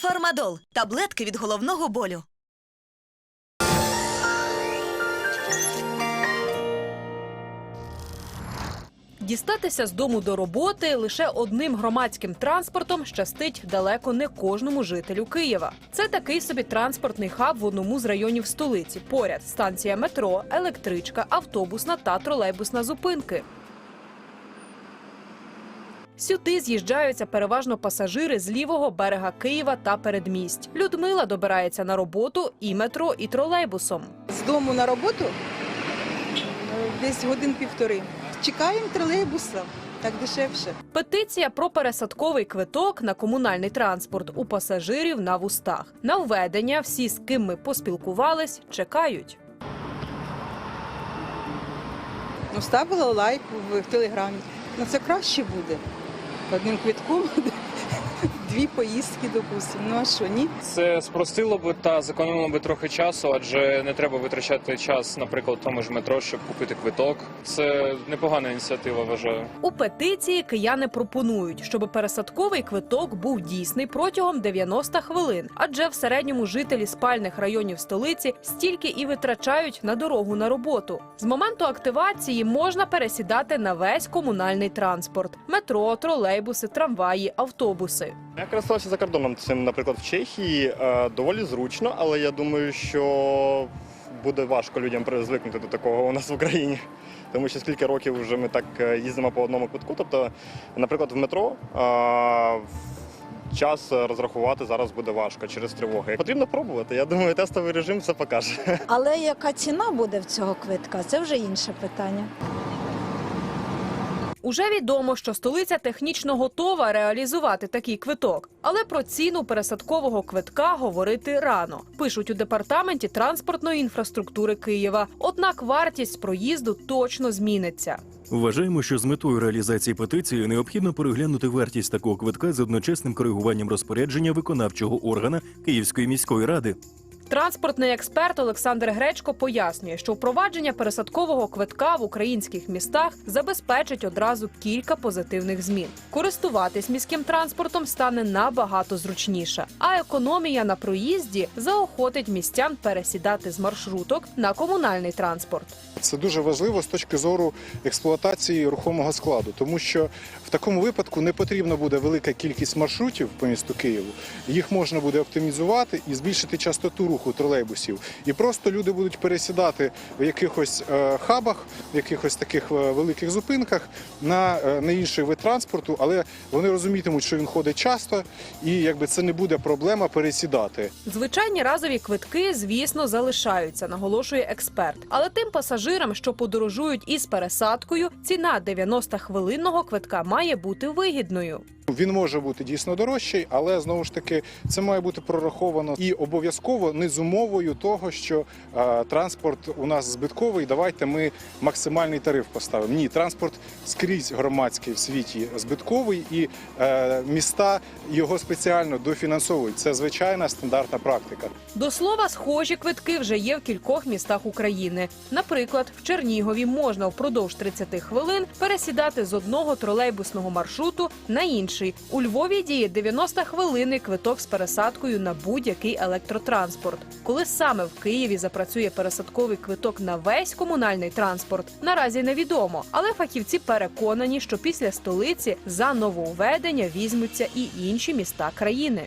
Фармадол таблетки від головного болю. Дістатися з дому до роботи лише одним громадським транспортом щастить далеко не кожному жителю Києва. Це такий собі транспортний хаб в одному з районів столиці. Поряд станція метро, електричка, автобусна та тролейбусна зупинки. Сюди з'їжджаються переважно пасажири з лівого берега Києва та передмість. Людмила добирається на роботу і метро, і тролейбусом. З дому на роботу е, десь годин півтори. Чекаємо тролейбуса, так дешевше. Петиція про пересадковий квиток на комунальний транспорт у пасажирів на вустах. На введення всі, з ким ми поспілкувались, чекають. Ну, ставила лайк в телеграмі. Ну це краще буде. Одним квитком дві поїздки, допустимо. Ну а що, ні? Це спростило б та зекономило би трохи часу, адже не треба витрачати час, наприклад, в тому ж метро, щоб купити квиток. Це непогана ініціатива, вважаю. У петиції кияни пропонують, щоб пересадковий квиток був дійсний протягом 90 хвилин, адже в середньому жителі спальних районів столиці стільки і витрачають на дорогу на роботу. З моменту активації можна пересідати на весь комунальний транспорт: метро, тролейбуси, трамваї, автобуси. Я користувався за кордоном цим, наприклад, в Чехії е, доволі зручно, але я думаю, що буде важко людям звикнути до такого у нас в Україні. Тому що скільки років вже ми так е, їздимо по одному квитку. Тобто, наприклад, в метро е, час розрахувати зараз буде важко через тривоги. Потрібно пробувати. Я думаю, тестовий режим все покаже. Але яка ціна буде в цього квитка? Це вже інше питання. Уже відомо, що столиця технічно готова реалізувати такий квиток, але про ціну пересадкового квитка говорити рано. Пишуть у департаменті транспортної інфраструктури Києва. Однак вартість проїзду точно зміниться. Вважаємо, що з метою реалізації петиції необхідно переглянути вартість такого квитка з одночасним коригуванням розпорядження виконавчого органа Київської міської ради. Транспортний експерт Олександр Гречко пояснює, що впровадження пересадкового квитка в українських містах забезпечить одразу кілька позитивних змін. Користуватись міським транспортом стане набагато зручніше, а економія на проїзді заохотить містян пересідати з маршруток на комунальний транспорт. Це дуже важливо з точки зору експлуатації рухомого складу, тому що в такому випадку не потрібна буде велика кількість маршрутів по місту Києву. Їх можна буде оптимізувати і збільшити частоту руху тролейбусів. І просто люди будуть пересідати в якихось е, хабах, в якихось таких е, великих зупинках на, е, на інший вид транспорту, але вони розумітимуть, що він ходить часто, і якби це не буде проблема пересідати. Звичайні разові квитки, звісно, залишаються, наголошує експерт. Але тим пасажирам, що подорожують із пересадкою, ціна 90-хвилинного квитка має бути вигідною. Він може бути дійсно дорожчий, але знову ж таки це має бути прораховано і обов'язково не з умовою того, що е, транспорт у нас збитковий. Давайте ми максимальний тариф поставимо. Ні, транспорт скрізь громадський в світі збитковий, і е, міста його спеціально дофінансовують. Це звичайна стандартна практика. До слова, схожі квитки вже є в кількох містах України. Наприклад, в Чернігові можна впродовж 30 хвилин пересідати з одного тролейбусного маршруту на інший. У Львові діє 90-хвилинний квиток з пересадкою на будь-який електротранспорт. Коли саме в Києві запрацює пересадковий квиток на весь комунальний транспорт, наразі невідомо. Але фахівці переконані, що після столиці за нововведення візьмуться і інші міста країни.